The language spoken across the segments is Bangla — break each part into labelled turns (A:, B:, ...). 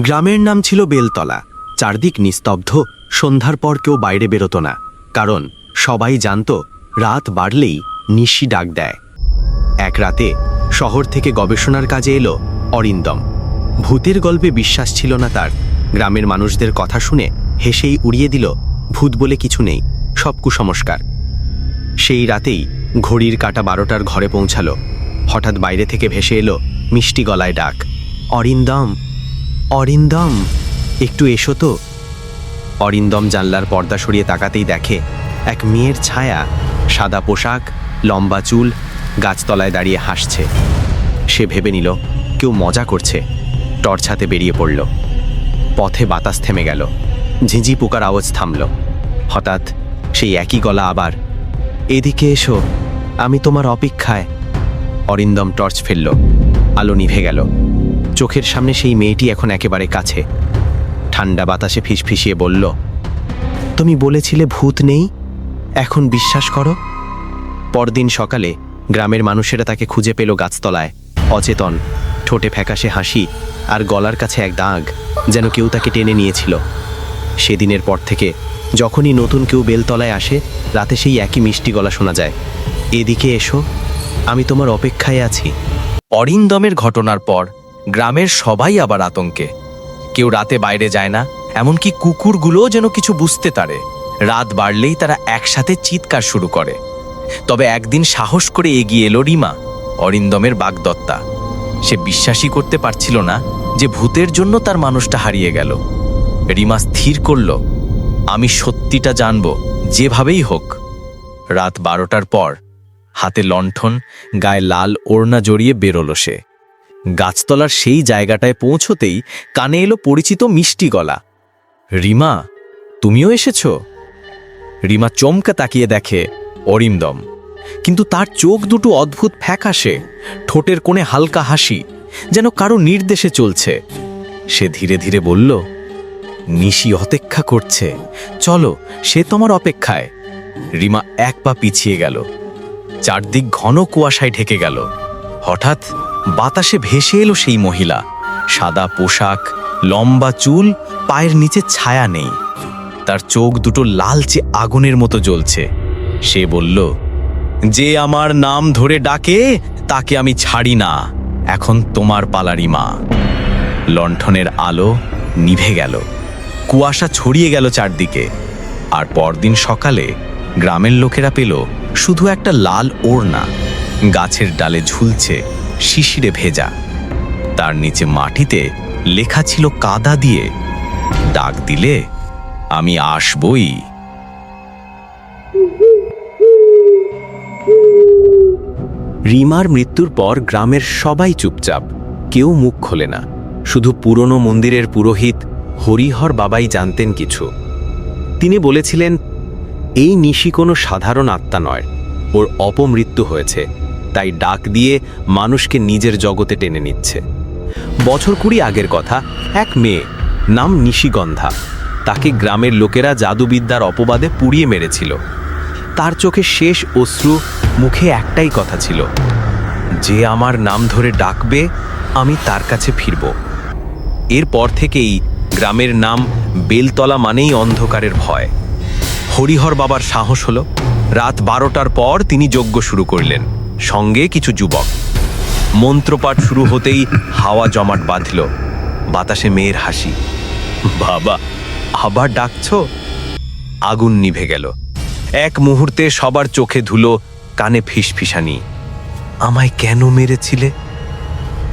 A: গ্রামের নাম ছিল বেলতলা। চারদিক নিস্তব্ধ, সন্ধ্যার পর কেউ বাইরে বেরোতো না। কারণ সবাই জানত, রাত বাড়লেই নিশি ডাক দেয়। এক রাতে শহর থেকে গবেষণার কাজে এলো অরিন্দম। ভূতের গল্পে বিশ্বাস ছিল না তার। গ্রামের মানুষদের কথা শুনে হেসেই উড়িয়ে দিল, ভূত বলে কিছু নেই, সব কুসংস্কার। সেই রাতেই ঘড়ির কাটা বারোটার ঘরে পৌঁছালো। হঠাৎ বাইরে থেকে ভেসে এলো মিষ্টি গলায় ডাক, অরিন্দম! অরিন্দম, একটু এসো তো। অরিন্দম জানলার পর্দা সরিয়ে তাকাতেই দেখে এক মেয়ের ছায়া, সাদা পোশাক, লম্বা চুল, গাছতলায় দাঁড়িয়ে হাসছে। সে ভেবে নিল, কেউ মজা করছে। টর্চ হাতে বেরিয়ে পড়ল। পথে বাতাস থেমে গেল। ঝিঁঝি পোকার আওয়াজ থামল। হঠাৎ সেই একই গলা আবার, এদিকে এসো, আমি তোমার অপেক্ষায়। অরিন্দম টর্চ ফেলল। আলো নিভে গেল। চোখের সামনে সেই মেয়েটি এখন একেবারে কাছে। ঠান্ডা বাতাসে ফিসফিসিয়ে বলল, তুমি বলেছিলে ভূত নেই, এখন বিশ্বাস করো? পরদিন সকালে গ্রামের মানুষেরা তাকে খুঁজে পেল গাছতলায়। অচেতন, ঠোঁটে ফ্যাকাশে হাসি আর গলার কাছে এক দাগ যেন কেউ তাকে টেনে নিয়েছিল। সেদিনের পর থেকে যখনই নতুন কেউ বেলতলায় আসে, রাতে সেই একই মিষ্টি গলা শোনা যায়। এদিকে এসো, আমি তোমার অপেক্ষায় আছি।
B: অরিন্দমের ঘটনার পর গ্রামের সবাই আবার আতঙ্কে। কেউ রাতে বাইরে যায় না, এমনকি কুকুরগুলোও যেন কিছু বুঝতে পারে রাত বাড়লেই তারা একসাথে চিৎকার শুরু করে। তবে একদিন সাহস করে এগিয়ে এলো রিমা, অরিন্দমের বাগদত্তা। সে বিশ্বাসই করতে পারছিল না যে ভূতের জন্য তার মানুষটা হারিয়ে গেল। রিমা স্থির করল, আমি সত্যিটা জানব, যেভাবেই হোক। রাত বারোটার পর হাতে লণ্ঠন, গায়ে লাল ওড়না জড়িয়ে বেরোলো সে। গাছতলার সেই জায়গাটায় পৌঁছতেই কানে এলো পরিচিত মিষ্টি গলা। রিমা, তুমিও এসেছ? রিমা চমকে তাকিয়ে দেখে অরিমদম কিন্তু তার চোখ দুটো অদ্ভুত ফ্যাকাশে, ঠোঁটের কোণে হালকা হাসি, যেন কারও নির্দেশে চলছে। সে ধীরে ধীরে বলল, নিশি অপেক্ষা করছে। চলো, সে তোমার অপেক্ষায়। রিমা এক পা পিছিয়ে গেল। চারদিক ঘন কুয়াশায় ঢেকে গেল। হঠাৎ বাতাসে ভেসে এলো সেই মহিলা। সাদা পোশাক, লম্বা চুল, পায়ের নিচে ছায়া নেই। তার চোখ দুটো লালচে আগুনের মতো জ্বলছে। সে বলল, যে আমার নাম ধরে ডাকে, তাকে আমি ছাড়ি না। এখন তোমার পালারি মা। লণ্ঠনের আলো নিভে গেল। কুয়াশা ছড়িয়ে গেল চারদিকে। আর পরদিন সকালে গ্রামের লোকেরা পেল শুধু একটা লাল ওড়না। গাছের ডালে ঝুলছে শিশিরে ভেজা। তার নিচে মাটিতে লেখা ছিল কাদা দিয়ে, ডাক দিলে আমি আসবই।
A: রিমার মৃত্যুর পর গ্রামের সবাই চুপচাপ, কেউ মুখ খোলে না। শুধু পুরনো মন্দিরের পুরোহিত, হরিহর বাবাই জানতেন কিছু। তিনি বলেছিলেন, এই নিশি কোনো সাধারণ আত্মা নয়, ওর অপমৃত্যু হয়েছে। তাই ডাক দিয়ে মানুষকে নিজের জগতে টেনে নিচ্ছে। বছর কুড়ি আগের কথা, এক মেয়ে নাম নিশিগন্ধা। তাকে গ্রামের লোকেরা জাদুবিদ্যার অপবাদে পুড়িয়ে মেরেছিল। তার চোখে শেষ অশ্রু, মুখে একটাই কথা ছিল, যে আমার নাম ধরে ডাকবে, আমি তার কাছে ফিরব। এরপর থেকেই গ্রামের নাম বেলতলা মানেই অন্ধকারের ভয়। হরিহর বাবার সাহস হলো। রাত বারোটার পর তিনি যজ্ঞ শুরু করলেন। সঙ্গে কিছু যুবক। মন্ত্রপাঠ শুরু হতেই হাওয়া জমাট বাঁধল। বাতাসে মেয়ের হাসি। বাবা, আবার ডাকছ? আগুন নিভে গেল। এক মুহূর্তে সবার চোখে ধুলো, কানে ফিসফিসানি। আমায় কেন মেরেছিলে?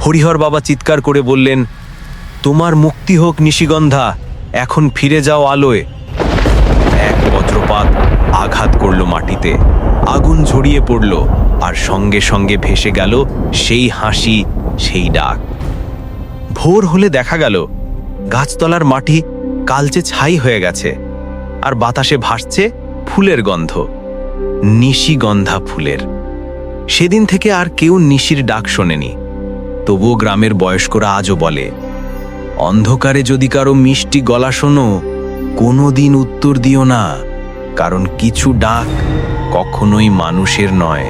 A: হরিহর বাবা চিৎকার করে বললেন, তোমার মুক্তি হোক, নিশিগন্ধা, এখন ফিরে যাও আলোয়। এক বজ্রপাত আঘাত করল মাটিতে। আগুন ঝরিয়ে পড়ল। আর সঙ্গে সঙ্গে ভেসে গেল সেই হাসি, সেই ডাক। ভোর হলে দেখা গেল, গাছতলার মাটি কালচে ছাই হয়ে গেছে আর বাতাসে ভাসছে ফুলের গন্ধ নিশিগন্ধা ফুলের। সেদিন থেকে আর কেউ নিশির ডাক শোনেনি। তবুও গ্রামের বয়স্করা আজও বলে, অন্ধকারে যদি কারও মিষ্টি গলা শোনো কোনো দিন উত্তর দিও না, কারণ কিছু ডাক কখনোই মানুষের নয়।